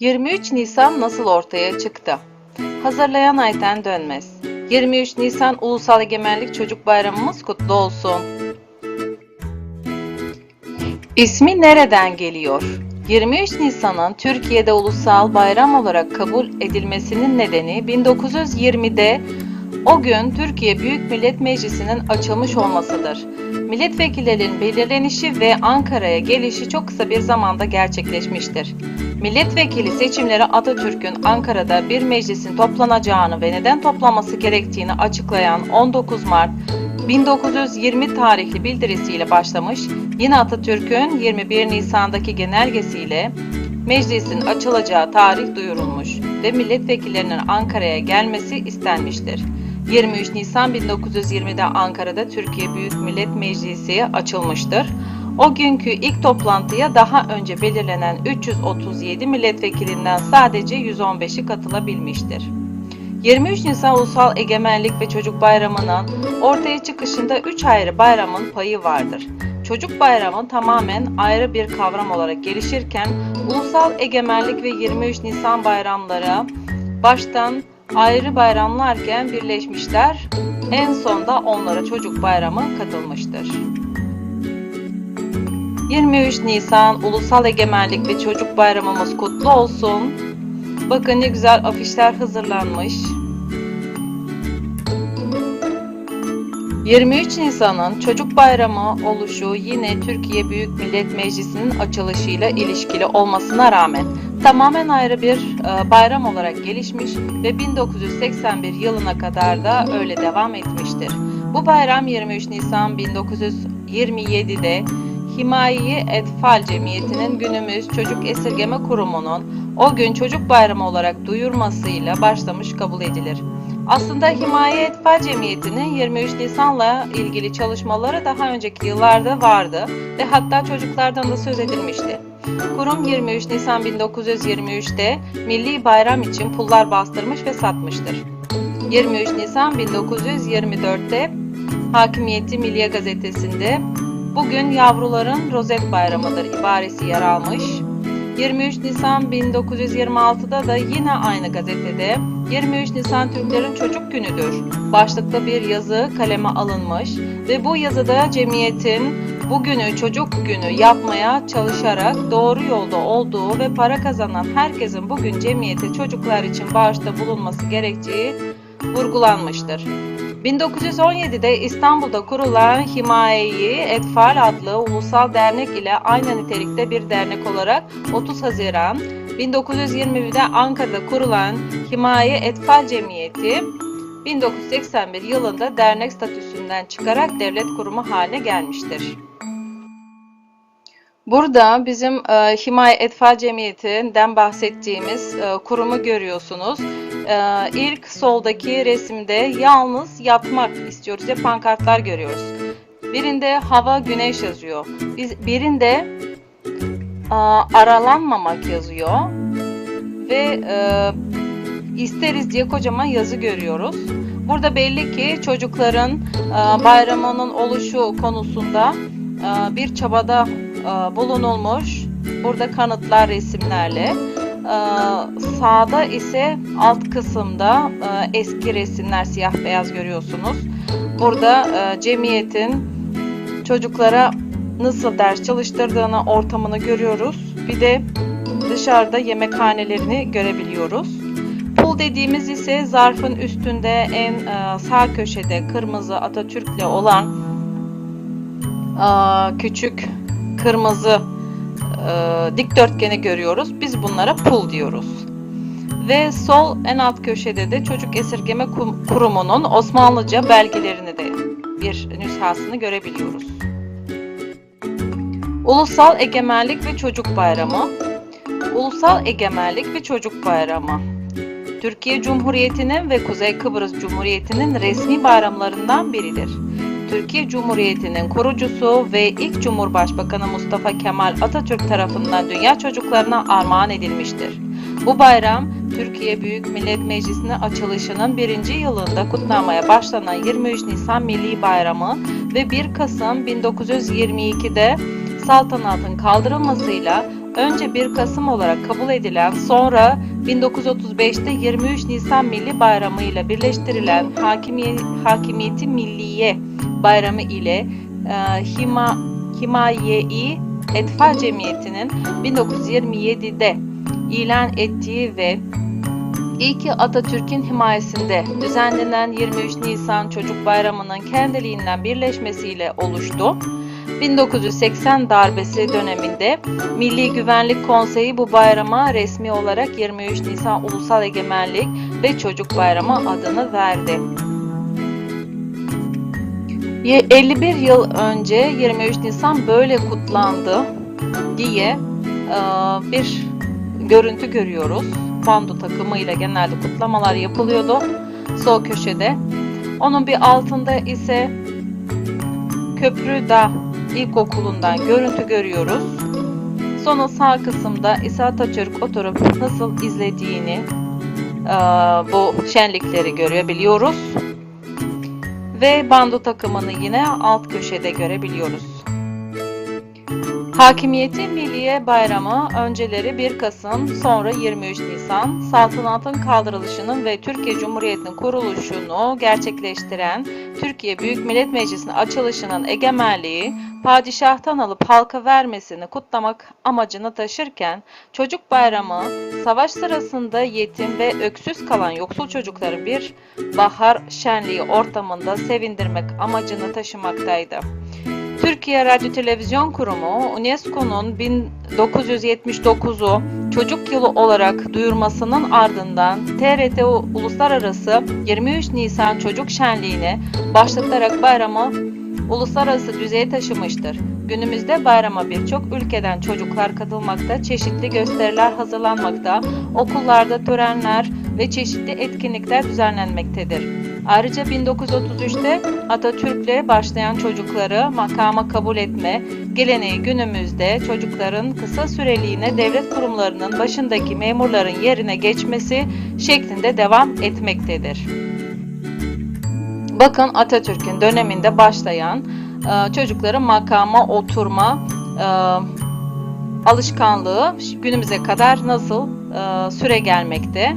23 Nisan nasıl ortaya çıktı? Hazırlayan Ayten Dönmez. 23 Nisan Ulusal Egemenlik Çocuk Bayramımız kutlu olsun. İsmi nereden geliyor? 23 Nisan'ın Türkiye'de ulusal bayram olarak kabul edilmesinin nedeni 1920'de o gün Türkiye Büyük Millet Meclisi'nin açılmış olmasıdır. Milletvekillerinin belirlenişi ve Ankara'ya gelişi çok kısa bir zamanda gerçekleşmiştir. Milletvekili seçimleri Atatürk'ün Ankara'da bir meclisin toplanacağını ve neden toplanması gerektiğini açıklayan 19 Mart 1920 tarihli bildirisiyle başlamış, yine Atatürk'ün 21 Nisan'daki genelgesiyle meclisin açılacağı tarih duyurulmuş ve milletvekillerinin Ankara'ya gelmesi istenmiştir. 23 Nisan 1920'de Ankara'da Türkiye Büyük Millet Meclisi açılmıştır. O günkü ilk toplantıya daha önce belirlenen 337 milletvekilinden sadece 115'i katılabilmiştir. 23 Nisan Ulusal Egemenlik ve Çocuk Bayramı'nın ortaya çıkışında 3 ayrı bayramın payı vardır. Çocuk Bayramı tamamen ayrı bir kavram olarak gelişirken Ulusal Egemenlik ve 23 Nisan bayramları baştan ayrı bayramlarken birleşmişler. En sonda onlara Çocuk Bayramı katılmıştır. 23 Nisan Ulusal Egemenlik ve Çocuk Bayramımız kutlu olsun. Bakın ne güzel afişler hazırlanmış. 23 Nisan'ın Çocuk Bayramı oluşu yine Türkiye Büyük Millet Meclisi'nin açılışıyla ilişkili olmasına rağmen tamamen ayrı bir e, bayram olarak gelişmiş ve 1981 yılına kadar da öyle devam etmiştir. Bu bayram 23 Nisan 1927'de Himayi Etfal Cemiyeti'nin günümüz Çocuk Esirgeme Kurumu'nun o gün Çocuk Bayramı olarak duyurmasıyla başlamış kabul edilir. Aslında Himaye Etfal Cemiyeti'nin 23 Nisan'la ilgili çalışmaları daha önceki yıllarda vardı ve hatta çocuklardan da söz edilmişti. Kurum 23 Nisan 1923'te milli bayram için pullar bastırmış ve satmıştır. 23 Nisan 1924'te Hakimiyeti Milliye Gazetesi'nde Bugün yavruların rozet bayramıdır ibaresi yer almış. 23 Nisan 1926'da da yine aynı gazetede 23 Nisan Türklerin Çocuk Günüdür başlıklı bir yazı kaleme alınmış ve bu yazıda cemiyetin bugünü çocuk günü yapmaya çalışarak doğru yolda olduğu ve para kazanan herkesin bugün cemiyete çocuklar için bağışta bulunması gerektiği vurgulanmıştır. 1917'de İstanbul'da kurulan Himaye-i Etfal adlı ulusal dernek ile aynı nitelikte bir dernek olarak 30 Haziran 1921'de Ankara'da kurulan Himaye Etfal Cemiyeti 1981 yılında dernek statüsünden çıkarak devlet kurumu haline gelmiştir. Burada bizim e, Himaye Etfal Cemiyeti'nden bahsettiğimiz e, kurumu görüyorsunuz. E, ilk soldaki resimde yalnız yatmak istiyoruz diye pankartlar görüyoruz. Birinde hava güneş yazıyor. Biz, birinde e, aralanmamak yazıyor. Ve e, isteriz diye kocaman yazı görüyoruz. Burada belli ki çocukların e, bayramının oluşu konusunda bir çabada e, bulunulmuş. Burada kanıtlar resimlerle. E, sağda ise alt kısımda e, eski resimler siyah beyaz görüyorsunuz. Burada e, cemiyetin çocuklara nasıl ders çalıştırdığını, ortamını görüyoruz. Bir de dışarıda yemekhanelerini görebiliyoruz. Pul dediğimiz ise zarfın üstünde en e, sağ köşede kırmızı Atatürk'le olan küçük kırmızı e, dikdörtgeni görüyoruz. Biz bunlara pul diyoruz. Ve sol en alt köşede de Çocuk Esirgeme Kurumu'nun Osmanlıca belgelerini de bir nüshasını görebiliyoruz. Ulusal Egemenlik ve Çocuk Bayramı Ulusal Egemenlik ve Çocuk Bayramı Türkiye Cumhuriyeti'nin ve Kuzey Kıbrıs Cumhuriyeti'nin resmi bayramlarından biridir. Türkiye Cumhuriyeti'nin kurucusu ve ilk Cumhurbaşkanı Mustafa Kemal Atatürk tarafından dünya çocuklarına armağan edilmiştir. Bu bayram Türkiye Büyük Millet Meclisi'nin açılışının birinci yılında kutlanmaya başlanan 23 Nisan Milli Bayramı ve 1 Kasım 1922'de saltanatın kaldırılmasıyla önce 1 Kasım olarak kabul edilen sonra 1935'te 23 Nisan Milli Bayramı ile birleştirilen Hakimiye, Hakimiyeti Milliye Bayramı ile e, Hima, Himaye-i Etfal Cemiyeti'nin 1927'de ilan ettiği ve İyi ki Atatürk'ün himayesinde düzenlenen 23 Nisan Çocuk Bayramı'nın kendiliğinden birleşmesiyle oluştu. 1980 darbesi döneminde Milli Güvenlik Konseyi bu bayrama resmi olarak 23 Nisan Ulusal Egemenlik ve Çocuk Bayramı adını verdi. Ye- 51 yıl önce 23 Nisan böyle kutlandı diye bir görüntü görüyoruz. Bando takımıyla genelde kutlamalar yapılıyordu sol köşede. Onun bir altında ise Köprüdağ İlkokulu'ndan görüntü görüyoruz. Sonra sağ kısımda ise Atatürk oturup nasıl izlediğini bu şenlikleri görebiliyoruz. Ve bando takımını yine alt köşede görebiliyoruz. Hakimiyeti Milliye Bayramı önceleri 1 Kasım sonra 23 Nisan saltanatın kaldırılışının ve Türkiye Cumhuriyeti'nin kuruluşunu gerçekleştiren Türkiye Büyük Millet Meclisi'nin açılışının egemenliği padişahtan alıp halka vermesini kutlamak amacını taşırken Çocuk Bayramı savaş sırasında yetim ve öksüz kalan yoksul çocukları bir bahar şenliği ortamında sevindirmek amacını taşımaktaydı. Türkiye Radyo Televizyon Kurumu UNESCO'nun 1979'u çocuk yılı olarak duyurmasının ardından TRT Uluslararası 23 Nisan Çocuk Şenliği'ni başlatarak bayramı uluslararası düzeye taşımıştır. Günümüzde bayrama birçok ülkeden çocuklar katılmakta, çeşitli gösteriler hazırlanmakta, okullarda törenler ve çeşitli etkinlikler düzenlenmektedir. Ayrıca 1933'te Atatürk'le başlayan çocukları makama kabul etme geleneği günümüzde çocukların kısa süreliğine devlet kurumlarının başındaki memurların yerine geçmesi şeklinde devam etmektedir. Bakın Atatürk'ün döneminde başlayan e, çocukların makama oturma e, alışkanlığı günümüze kadar nasıl e, süre gelmekte.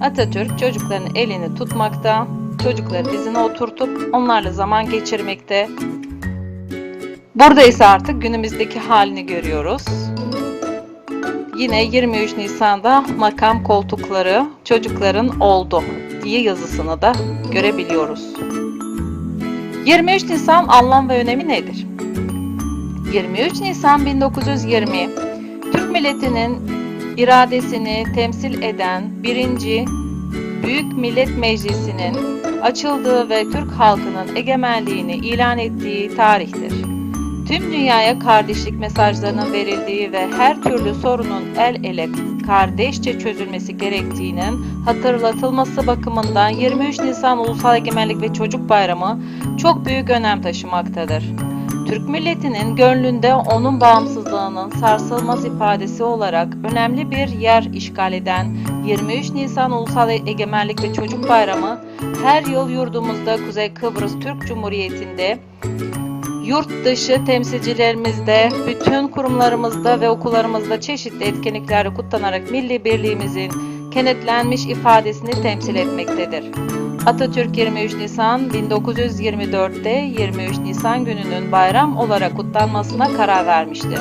Atatürk çocukların elini tutmakta, çocukları dizine oturtup onlarla zaman geçirmekte. Burada ise artık günümüzdeki halini görüyoruz. Yine 23 Nisan'da makam koltukları çocukların oldu diye yazısını da görebiliyoruz. 23 Nisan anlam ve önemi nedir? 23 Nisan 1920 Türk milletinin iradesini temsil eden birinci Büyük Millet Meclisi'nin açıldığı ve Türk halkının egemenliğini ilan ettiği tarihtir. Tüm dünyaya kardeşlik mesajlarının verildiği ve her türlü sorunun el ele kardeşçe çözülmesi gerektiğinin hatırlatılması bakımından 23 Nisan Ulusal Egemenlik ve Çocuk Bayramı çok büyük önem taşımaktadır. Türk milletinin gönlünde onun bağımsızlığının sarsılmaz ifadesi olarak önemli bir yer işgal eden 23 Nisan Ulusal Egemenlik ve Çocuk Bayramı her yıl yurdumuzda Kuzey Kıbrıs Türk Cumhuriyeti'nde Yurt dışı temsilcilerimizde, bütün kurumlarımızda ve okullarımızda çeşitli etkinliklerle kutlanarak milli birliğimizin kenetlenmiş ifadesini temsil etmektedir. Atatürk 23 Nisan 1924'te 23 Nisan gününün bayram olarak kutlanmasına karar vermiştir.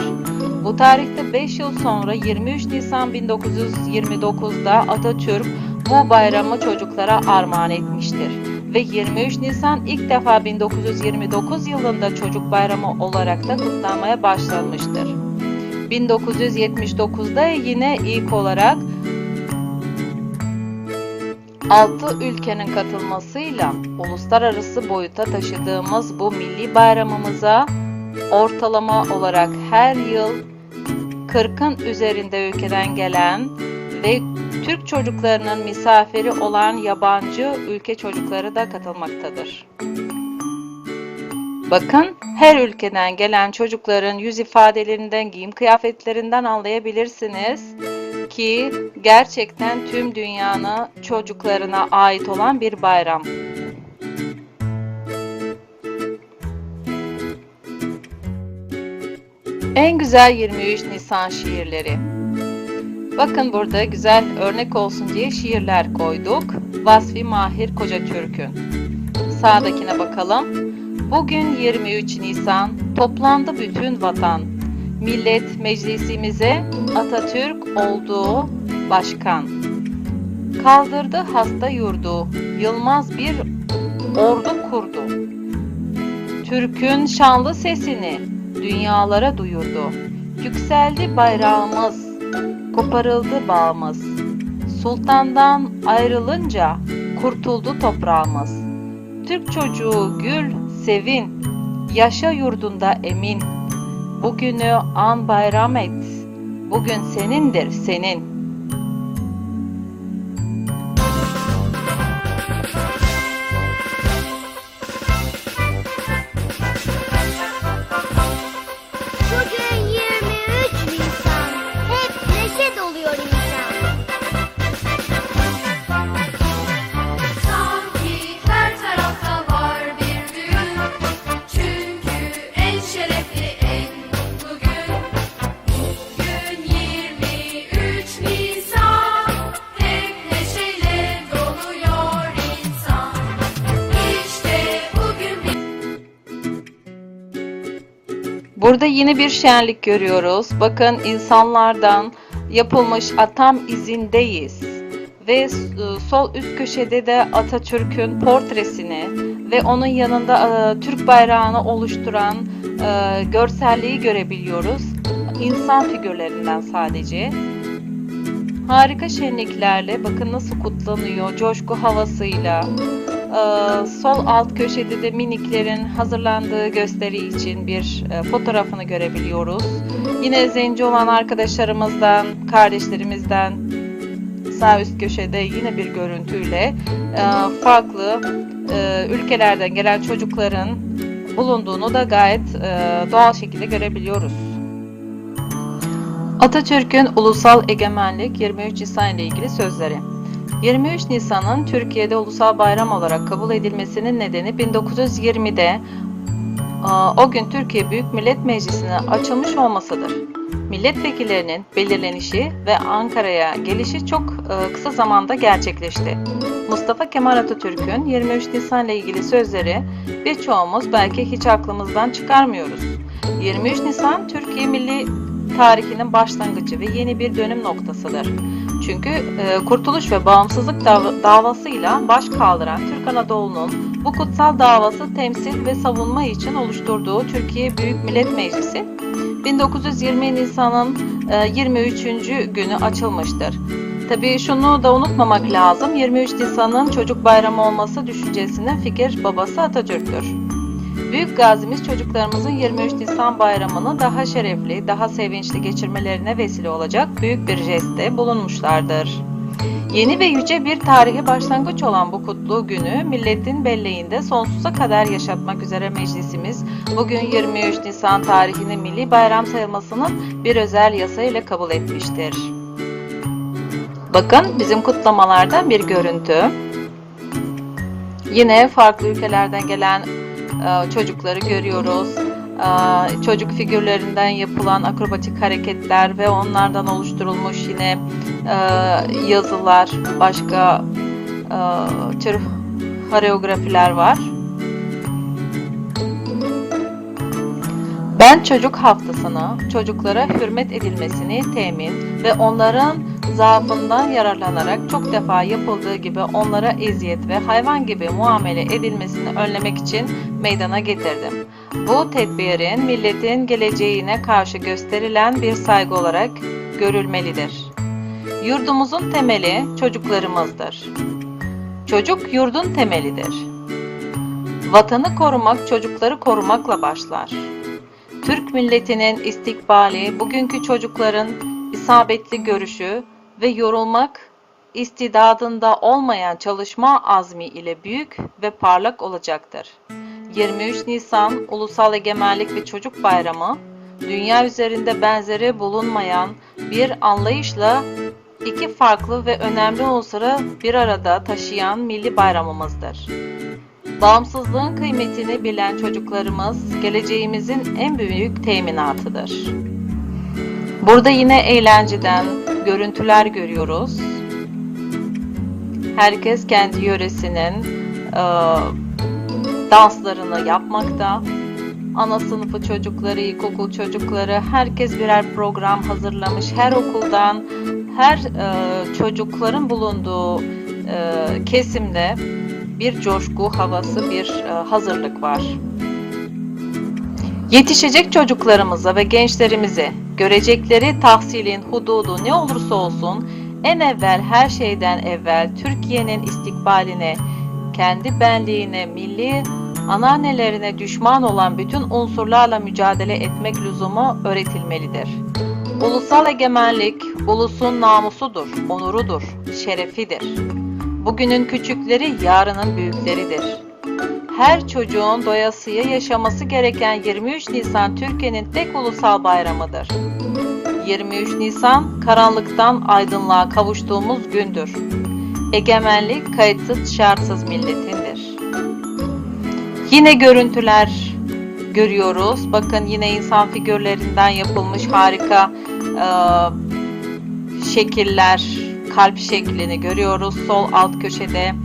Bu tarihte 5 yıl sonra 23 Nisan 1929'da Atatürk bu bayramı çocuklara armağan etmiştir ve 23 Nisan ilk defa 1929 yılında Çocuk Bayramı olarak da kutlanmaya başlanmıştır. 1979'da yine ilk olarak 6 ülkenin katılmasıyla uluslararası boyuta taşıdığımız bu milli bayramımıza ortalama olarak her yıl 40'ın üzerinde ülkeden gelen ve Türk çocuklarının misafiri olan yabancı ülke çocukları da katılmaktadır. Bakın her ülkeden gelen çocukların yüz ifadelerinden, giyim kıyafetlerinden anlayabilirsiniz ki gerçekten tüm dünyanın çocuklarına ait olan bir bayram. En güzel 23 Nisan şiirleri. Bakın burada güzel örnek olsun diye şiirler koyduk. Vasfi Mahir Koca Türk'ün. Sağdakine bakalım. Bugün 23 Nisan toplandı bütün vatan. Millet meclisimize Atatürk olduğu başkan. Kaldırdı hasta yurdu, yılmaz bir ordu kurdu. Türk'ün şanlı sesini dünyalara duyurdu. Yükseldi bayrağımız, koparıldı bağımız. Sultandan ayrılınca kurtuldu toprağımız. Türk çocuğu gül, sevin, yaşa yurdunda emin. Bugünü an bayram et, bugün senindir senin. Burada yeni bir şenlik görüyoruz. Bakın insanlardan yapılmış atam izindeyiz. Ve e, sol üst köşede de Atatürk'ün portresini ve onun yanında e, Türk bayrağını oluşturan e, görselliği görebiliyoruz. İnsan figürlerinden sadece. Harika şenliklerle bakın nasıl kutlanıyor coşku havasıyla. Ee, sol alt köşede de miniklerin hazırlandığı gösteri için bir e, fotoğrafını görebiliyoruz. Yine zenci olan arkadaşlarımızdan, kardeşlerimizden sağ üst köşede yine bir görüntüyle e, farklı e, ülkelerden gelen çocukların bulunduğunu da gayet doğal şekilde görebiliyoruz. Atatürk'ün ulusal egemenlik 23 Nisan ile ilgili sözleri. 23 Nisan'ın Türkiye'de ulusal bayram olarak kabul edilmesinin nedeni 1920'de aa, o gün Türkiye Büyük Millet Meclisi'ne açılmış olmasıdır. Milletvekillerinin belirlenişi ve Ankara'ya gelişi çok e, kısa zamanda gerçekleşti. Mustafa Kemal Atatürk'ün 23 Nisan ile ilgili sözleri birçoğumuz belki hiç aklımızdan çıkarmıyoruz. 23 Nisan Türkiye milli tarihinin başlangıcı ve yeni bir dönüm noktasıdır. Çünkü e, kurtuluş ve bağımsızlık dav- davasıyla baş kaldıran Türk Anadolu'nun bu kutsal davası temsil ve savunma için oluşturduğu Türkiye Büyük Millet Meclisi 1920 Nisan'ın e, 23. günü açılmıştır. Tabii şunu da unutmamak lazım. 23 Nisan'ın çocuk bayramı olması düşüncesinin fikir babası Atatürk'tür. Büyük gazimiz çocuklarımızın 23 Nisan bayramını daha şerefli, daha sevinçli geçirmelerine vesile olacak büyük bir jestte bulunmuşlardır. Yeni ve yüce bir tarihe başlangıç olan bu kutlu günü milletin belleğinde sonsuza kadar yaşatmak üzere meclisimiz bugün 23 Nisan tarihini milli bayram sayılmasını bir özel yasa ile kabul etmiştir. Bakın bizim kutlamalardan bir görüntü. Yine farklı ülkelerden gelen çocukları görüyoruz. E, Çocuk figürlerinden yapılan akrobatik hareketler ve onlardan oluşturulmuş yine e, yazılar, başka e, tür koreografiler var. Ben çocuk haftasını çocuklara hürmet edilmesini temin ve onların zaafından yararlanarak çok defa yapıldığı gibi onlara eziyet ve hayvan gibi muamele edilmesini önlemek için meydana getirdim. Bu tedbirin milletin geleceğine karşı gösterilen bir saygı olarak görülmelidir. Yurdumuzun temeli çocuklarımızdır. Çocuk yurdun temelidir. Vatanı korumak çocukları korumakla başlar. Türk milletinin istikbali bugünkü çocukların isabetli görüşü ve yorulmak istidadında olmayan çalışma azmi ile büyük ve parlak olacaktır. 23 Nisan Ulusal Egemenlik ve Çocuk Bayramı, dünya üzerinde benzeri bulunmayan bir anlayışla iki farklı ve önemli unsuru bir arada taşıyan milli bayramımızdır. Bağımsızlığın kıymetini bilen çocuklarımız geleceğimizin en büyük teminatıdır. Burada yine eğlenceden görüntüler görüyoruz. Herkes kendi yöresinin e, danslarını yapmakta. Ana sınıfı çocukları, ilkokul çocukları herkes birer program hazırlamış. Her okuldan, her e, çocukların bulunduğu e, kesimde bir coşku havası, bir e, hazırlık var. Yetişecek çocuklarımıza ve gençlerimize görecekleri tahsilin hududu ne olursa olsun en evvel her şeyden evvel Türkiye'nin istikbaline, kendi benliğine, milli ananelerine düşman olan bütün unsurlarla mücadele etmek lüzumu öğretilmelidir. Ulusal egemenlik ulusun namusudur, onurudur, şerefidir. Bugünün küçükleri yarının büyükleridir. Her çocuğun doyasıya yaşaması gereken 23 Nisan Türkiye'nin tek ulusal bayramıdır. 23 Nisan karanlıktan aydınlığa kavuştuğumuz gündür. Egemenlik kayıtsız şartsız milletindir. Yine görüntüler görüyoruz. Bakın yine insan figürlerinden yapılmış harika e, şekiller, kalp şeklini görüyoruz sol alt köşede.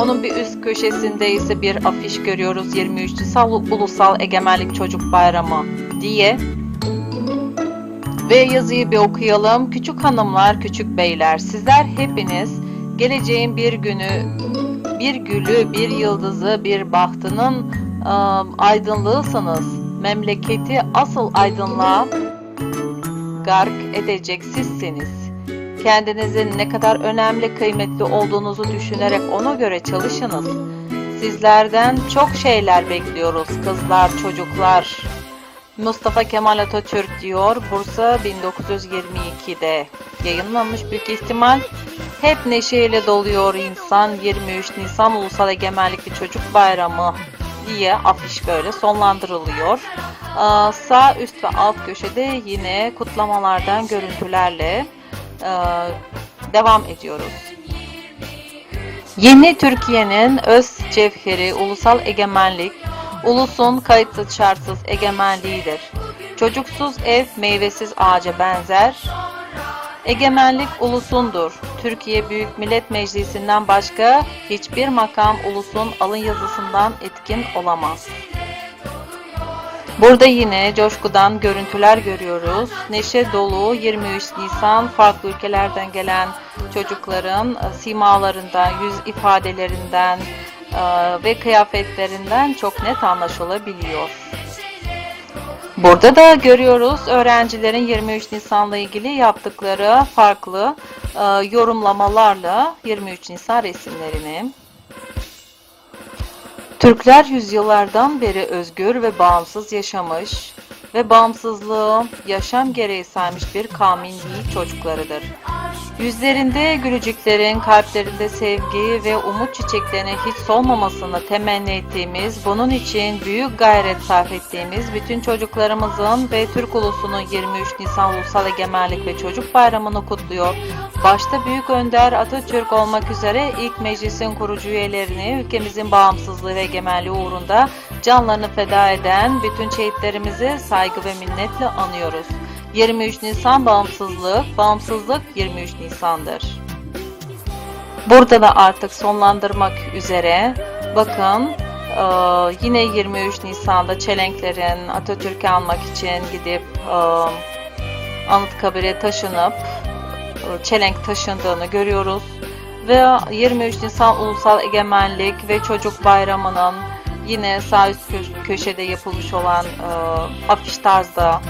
Onun bir üst köşesinde ise bir afiş görüyoruz 23 Nisan Ulusal Egemenlik Çocuk Bayramı diye. Ve yazıyı bir okuyalım. Küçük hanımlar, küçük beyler, sizler hepiniz geleceğin bir günü, bir gülü, bir yıldızı, bir bahtının ıı, aydınlığısınız. Memleketi asıl aydınlığa gark edecek sizsiniz. Kendinizin ne kadar önemli, kıymetli olduğunuzu düşünerek ona göre çalışınız. Sizlerden çok şeyler bekliyoruz kızlar, çocuklar. Mustafa Kemal Atatürk diyor Bursa 1922'de yayınlanmış büyük ihtimal. Hep neşeyle doluyor insan 23 Nisan Ulusal Egemenlik ve Çocuk Bayramı diye afiş böyle sonlandırılıyor. Aa, Sağ üst ve alt köşede yine kutlamalardan görüntülerle devam ediyoruz. Yeni Türkiye'nin öz cevheri ulusal egemenlik, ulusun kayıtsız şartsız egemenliğidir. Çocuksuz ev meyvesiz ağaca benzer. Egemenlik ulusundur. Türkiye Büyük Millet Meclisi'nden başka hiçbir makam ulusun alın yazısından etkin olamaz. Burada yine coşkudan görüntüler görüyoruz. Neşe dolu 23 Nisan farklı ülkelerden gelen çocukların e, simalarından, yüz ifadelerinden e, ve kıyafetlerinden çok net anlaşılabiliyor. Burada da görüyoruz öğrencilerin 23 Nisan'la ilgili yaptıkları farklı e, yorumlamalarla 23 Nisan resimlerini. Türkler yüzyıllardan beri özgür ve bağımsız yaşamış ve bağımsızlığı yaşam gereği saymış bir kavmin çocuklarıdır. Yüzlerinde gülücüklerin, kalplerinde sevgi ve umut çiçeklerine hiç solmamasını temenni ettiğimiz, bunun için büyük gayret sarf ettiğimiz bütün çocuklarımızın ve Türk ulusunun 23 Nisan Ulusal Egemenlik ve Çocuk Bayramı'nı kutluyor. Başta Büyük Önder Atatürk olmak üzere ilk meclisin kurucu üyelerini ülkemizin bağımsızlığı ve egemenliği uğrunda canlarını feda eden bütün şehitlerimizi saygı ve minnetle anıyoruz. 23 Nisan bağımsızlık, bağımsızlık 23 Nisan'dır. Burada da artık sonlandırmak üzere. Bakın e, yine 23 Nisan'da çelenklerin Atatürk'ü almak için gidip e, Anıtkabir'e taşınıp e, çelenk taşındığını görüyoruz. Ve 23 Nisan Ulusal Egemenlik ve Çocuk Bayramı'nın yine sağ üst kö- köşede yapılmış olan e, afiş tarzda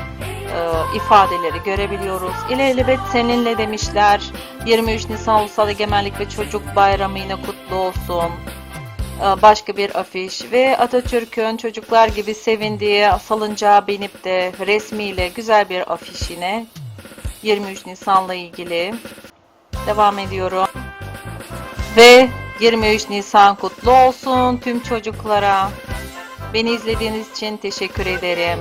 e, ifadeleri görebiliyoruz. İlelebet seninle demişler. 23 Nisan Ulusal Egemenlik ve Çocuk Bayramı yine kutlu olsun. E, Başka bir afiş ve Atatürk'ün çocuklar gibi sevindiği salıncağa binip de resmiyle güzel bir afiş yine. 23 Nisan'la ilgili. Devam ediyorum. Ve 23 Nisan kutlu olsun tüm çocuklara. Beni izlediğiniz için teşekkür ederim.